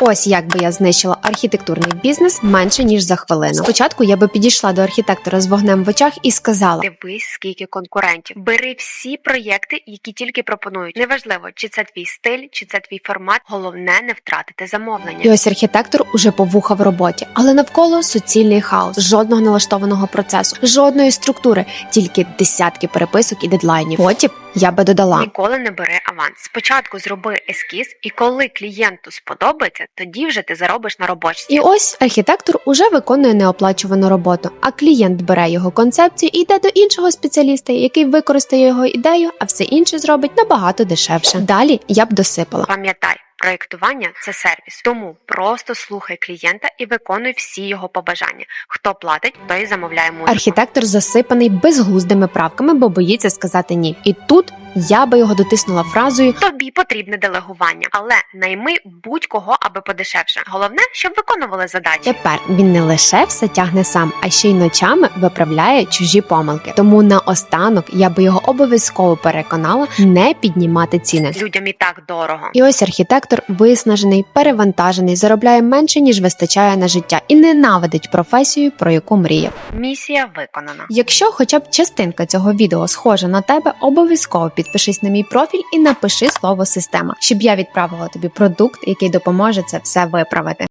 Ось як би я знищила архітектурний бізнес менше ніж за хвилину. Спочатку я би підійшла до архітектора з вогнем в очах і сказала: Дивись, скільки конкурентів. Бери всі проєкти, які тільки пропонують. Неважливо, чи це твій стиль, чи це твій формат. Головне не втратити замовлення. І ось архітектор уже повуха в роботі, але навколо суцільний хаос, жодного налаштованого процесу, жодної структури, тільки десятки переписок і дедлайнів. Потім я би додала. Ніколи не бери аванс. Спочатку зроби ескіз, і коли клієнту сподобається, тоді вже ти заробиш на робочці. І ось архітектор уже виконує неоплачувану роботу, а клієнт бере його концепцію і йде до іншого спеціаліста, який використає його ідею, а все інше зробить набагато дешевше. Далі я б досипала. Пам'ятай, проєктування це сервіс, тому просто слухай клієнта і виконуй всі його побажання. Хто платить, той замовляє музику. Архітектор засипаний безглуздими правками, бо боїться сказати ні. І тут я би його дотиснула фразою Тобі потрібне делегування, але найми будь-кого, аби подешевше. Головне, щоб виконували задачі. Тепер він не лише все тягне сам, а ще й ночами виправляє чужі помилки. Тому наостанок я би його обов'язково переконала не піднімати ціни. Людям і так дорого. І ось архітектор виснажений, перевантажений, заробляє менше ніж вистачає на життя і ненавидить професію, про яку мріяв. Місія виконана. Якщо хоча б частинка цього відео схожа на тебе, обов'язково підпишись на мій профіль і напиши слово система, щоб я відправила тобі продукт, який допоможе це все виправити.